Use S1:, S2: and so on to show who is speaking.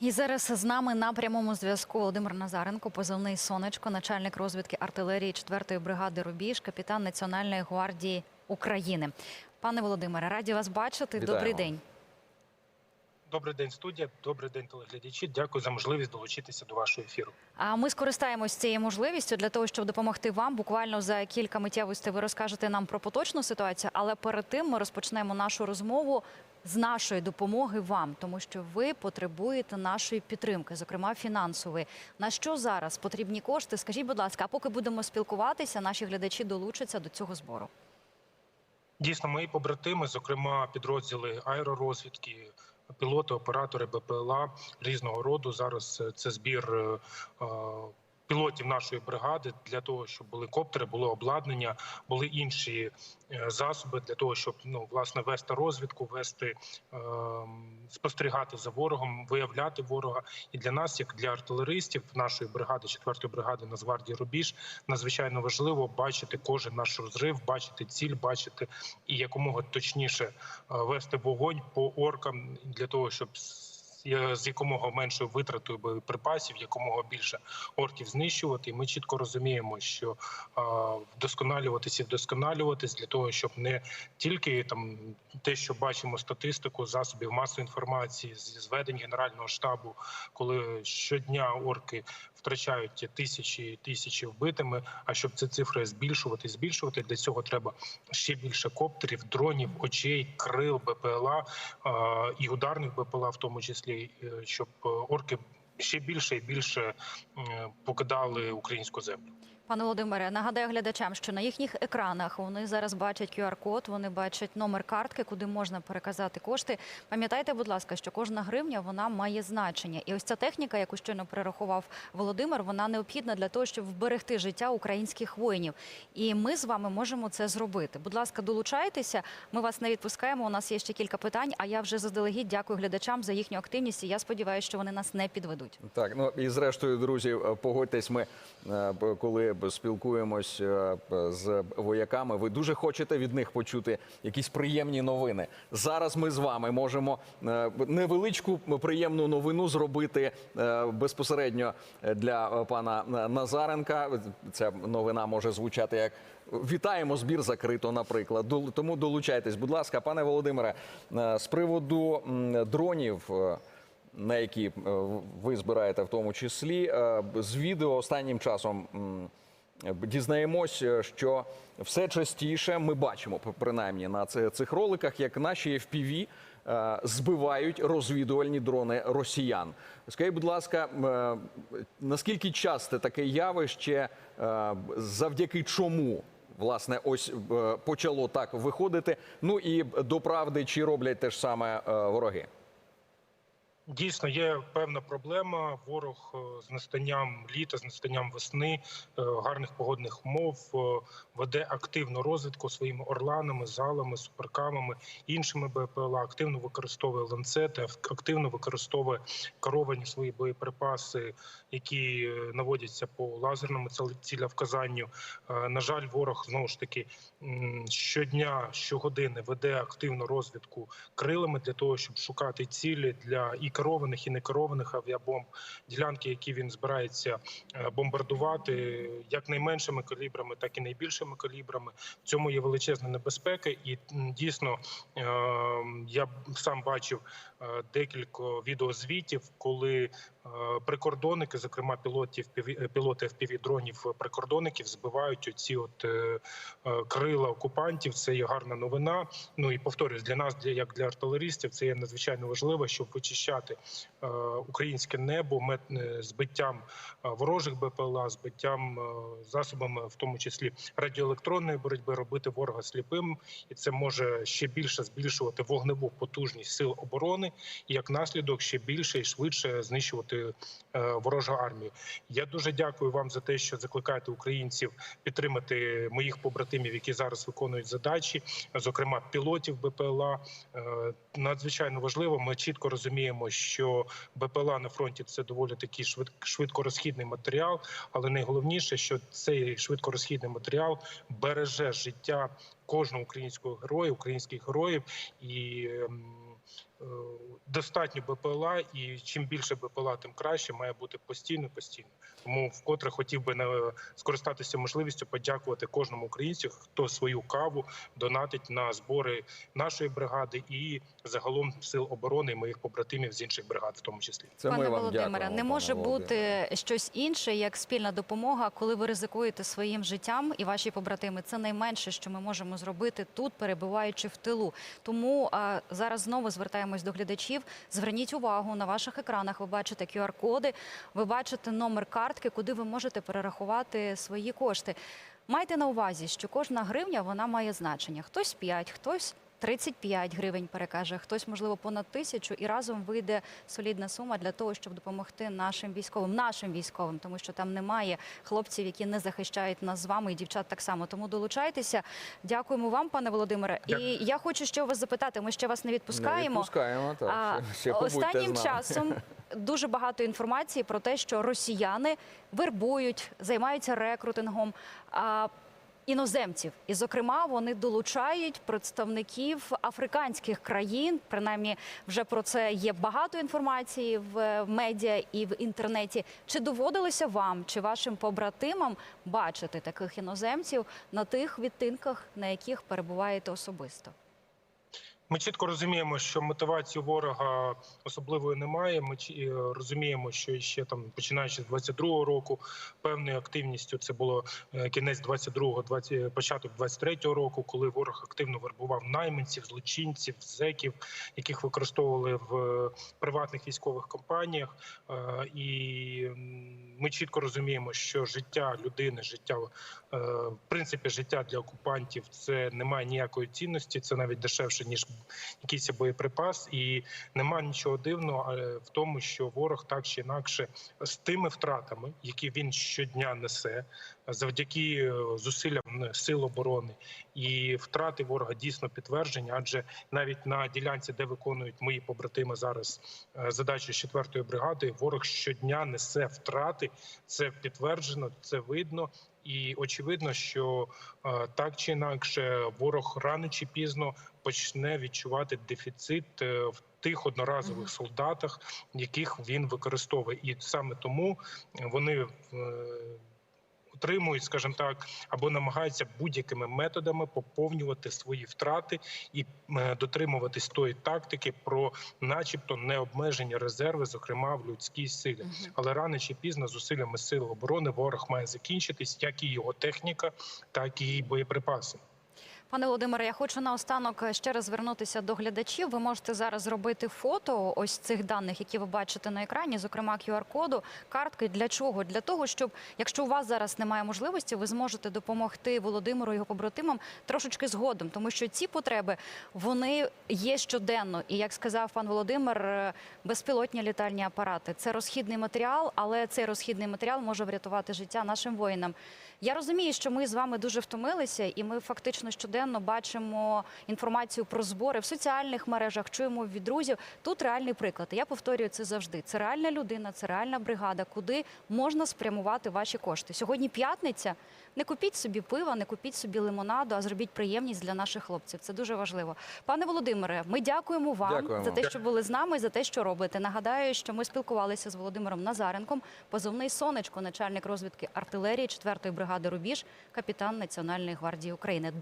S1: І зараз з нами на прямому зв'язку Володимир Назаренко, позивний сонечко, начальник розвідки артилерії 4-ї бригади Рубіж, капітан Національної гвардії України. Пане Володимире, раді вас бачити.
S2: Вітаємо.
S1: Добрий день.
S3: Добрий день, студія. Добрий день, телеглядачі. Дякую за можливість долучитися до вашого ефіру.
S1: А ми скористаємось цією можливістю для того, щоб допомогти вам. Буквально за кілька миттєвостей ви розкажете нам про поточну ситуацію, але перед тим ми розпочнемо нашу розмову з нашої допомоги вам, тому що ви потребуєте нашої підтримки, зокрема фінансової. На що зараз потрібні кошти? Скажіть, будь ласка, а поки будемо спілкуватися, наші глядачі долучаться до цього збору.
S3: Дійсно, мої побратими, зокрема підрозділи аеророзвідки, пілоти, оператори БПЛА різного роду. Зараз е, це збір е, е, пілотів нашої бригади для того, щоб були коптери, було обладнання, були інші е, засоби для того, щоб ну власне вести розвідку, вести е, спостерігати за ворогом, виявляти ворога. І для нас, як для артилеристів нашої бригади, 4-ї бригади Нацгвардії Рубіж, надзвичайно важливо бачити кожен наш розрив, бачити ціль, бачити і якомога точніше е, вести вогонь по оркам для того, щоб з з якомога меншою витратою боєприпасів, якомога більше орків знищувати. І ми чітко розуміємо, що вдосконалюватися і вдосконалюватись для того, щоб не тільки там те, що бачимо статистику засобів масової інформації зведень генерального штабу, коли щодня орки втрачають тисячі і тисячі вбитими. А щоб ці цифри збільшувати, збільшувати для цього треба ще більше коптерів, дронів, очей, крил, БПЛА і ударних БПЛА, в тому числі, е, щоб е, орки ще більше і більше е, покидали українську землю.
S1: Пане Володимире, нагадаю глядачам, що на їхніх екранах вони зараз бачать QR-код, вони бачать номер картки, куди можна переказати кошти. Пам'ятайте, будь ласка, що кожна гривня вона має значення. І ось ця техніка, яку щойно перерахував Володимир, вона необхідна для того, щоб вберегти життя українських воїнів. І ми з вами можемо це зробити. Будь ласка, долучайтеся. Ми вас не відпускаємо. У нас є ще кілька питань. А я вже заздалегідь дякую глядачам за їхню активність. І я сподіваюся, що вони нас не підведуть.
S2: Так, ну і зрештою, друзі, погодьтесь, ми е, коли спілкуємось е, з вояками, ви дуже хочете від них почути якісь приємні новини. Зараз ми з вами можемо е, невеличку приємну новину зробити е, безпосередньо для пана Назаренка. Ця новина може звучати як. Вітаємо збір закрито, наприклад. Тому долучайтесь, будь ласка, пане Володимире, з приводу дронів. на які ви збираєте в тому числі. З відео останнім часом дізнаємось, що все частіше ми бачимо, принаймні на цих роликах, як наші FPV е, збивають розвідувальні дрони росіян. Скажіть, будь ласка, е, наскільки часте таке явище, е, завдяки чому? Власне, ось почало так виходити. Ну і до правди, чи роблять те ж саме вороги?
S3: Дійсно, є певна проблема. Ворог е, з настанням літа, з настанням весни, е, гарних погодних умов е, веде активну розвідку своїми орланами, залами, суперкамами, іншими БПЛА, активно використовує ланцети, активно використовує керовані свої боєприпаси, які наводяться по лазерному ціл- цілявказанню. На жаль, ворог знову ж таки щодня, щогодини веде активну розвідку крилами для того, щоб шукати цілі для і керованих, і некерованих авіабомб, ділянки, які він збирається е, бомбардувати, як найменшими калібрами, так і найбільшими калібрами. В цьому є величезна небезпека, і дійсно е, я сам бачив е, декілька відеозвітів, коли прикордонники, зокрема пілотів піві- пілоти fpv дронів прикордонників, збивають оці от е, е, крила окупантів. Це є гарна новина. Ну і повторюсь, для нас, для як для артилеристів, це є надзвичайно важливо, щоб вичищати е, українське небо мет, е, збиттям е, ворожих БПЛА, збиттям е, засобами, в тому числі радіоелектронної боротьби, робити ворога сліпим, і це може ще більше збільшувати вогневу потужність сил оборони, і як наслідок ще більше і швидше знищувати е, ворожу армію. Я дуже дякую вам за те, що закликаєте українців підтримати моїх побратимів, які зараз виконують задачі, зокрема пілотів БПЛА. Е, Надзвичайно важливо. Ми чітко розуміємо, що БПЛА на фронті це доволі такий швид, швидкорозхідний матеріал, але найголовніше, що цей швидкорозхідний матеріал береже життя кожного українського героя, українських героїв і. Е, достатньо БПЛА, і чим більше БПЛА, тим краще має бути постійно, постійно. Тому вкотре хотів би е, скористатися можливістю подякувати кожному українцю, хто свою каву донатить на збори нашої бригади і загалом сил оборони і моїх побратимів з інших бригад, в тому числі.
S2: Це
S1: пане Володимире, не може бути щось інше, як спільна допомога, коли ви ризикуєте своїм життям і ваші побратими. Це найменше, що ми можемо зробити тут, перебуваючи в тилу. Тому а, зараз знову звертаємось до глядачів. Зверніть увагу на ваших екранах. Ви бачите QR-коди, ви бачите номер картки, куди ви можете перерахувати свої кошти. Майте на увазі, що кожна гривня вона має значення. Хтось 5, хтось 35 гривень перекаже, хтось, можливо, понад тисячу, і разом вийде солідна сума для того, щоб допомогти нашим військовим, нашим військовим, тому що там немає хлопців, які не захищають нас з вами, і дівчат так само. Тому долучайтеся. Дякуємо вам, пане Володимире.
S3: Дякую.
S1: І я хочу ще у вас запитати. Ми ще вас не
S2: Не
S1: відпускаємо.
S2: відпускаємо, так.
S1: А,
S2: ще
S1: Останнім часом дуже багато інформації про те, що росіяни вербують, займаються рекрутингом. А, Іноземців, і зокрема, вони долучають представників африканських країн. Принаймні, вже про це є багато інформації в е, медіа і в інтернеті. Чи доводилося вам чи вашим побратимам бачити таких іноземців на тих відтинках, на яких перебуваєте особисто?
S3: Ми чітко розуміємо, що мотивації ворога особливої немає. Ми е, розуміємо, що ще там починаючи з 22-го року, певною активністю це було е, кінець 22-го, 20, початок 23-го року, коли ворог активно вербував найманців, злочинців, зеків, яких використовували в е, приватних військових компаніях. Е, І ми чітко розуміємо, що життя людини, життя е, в принципі, життя для окупантів це не має ніякої цінності, це навіть дешевше ніж якийсь боєприпас, і нема нічого дивного е, в тому, що ворог так чи інакше з тими втратами, які він щодня несе, завдяки е, зусиллям е, сил оборони і втрати ворога дійсно підтверджені, адже навіть на ділянці, де виконують мої побратими зараз задачі 4-ї бригади, ворог щодня несе втрати. Це підтверджено, це видно. І очевидно, що так чи інакше ворог рано чи пізно почне відчувати дефіцит е, в тих одноразових солдатах, яких він використовує, і саме тому вони е, отримують, скажімо так, або намагаються будь-якими методами поповнювати свої втрати і е, дотримуватись тої тактики про, начебто, необмежені резерви, зокрема в людській силі. Але рано чи пізно зусиллями сил оборони ворог має закінчитись, як і його техніка, так і боєприпаси.
S1: Пане Володимире, я хочу наостанок ще раз звернутися до глядачів. Ви можете зараз зробити фото ось цих даних, які ви бачите на екрані, зокрема QR-коду, картки. Для чого? Для того, щоб якщо у вас зараз немає можливості, ви зможете допомогти Володимиру і його побратимам трошечки згодом, тому що ці потреби вони є щоденно. І як сказав пан Володимир, е, безпілотні літальні апарати це розхідний матеріал, але цей розхідний матеріал може врятувати життя нашим воїнам. Я розумію, що ми з вами дуже втомилися, і ми фактично щоденно бачимо інформацію про збори в соціальних мережах, чуємо від друзів. Тут реальний приклад. Я повторюю це завжди. Це реальна людина, це реальна бригада, куди можна спрямувати ваші кошти. Сьогодні п'ятниця. Не купіть собі пива, не купіть собі лимонаду, а зробіть приємність для наших хлопців. Це дуже важливо. Пане Володимире, ми дякуємо вам
S2: Дякуємо.
S1: за те, що були з нами, і за те, що робите. Нагадаю, що ми спілкувалися з Володимиром Назаренком, позивний сонечко, начальник розвідки артилерії 4-ї бригади Рубіж, капітан Національної гвардії України.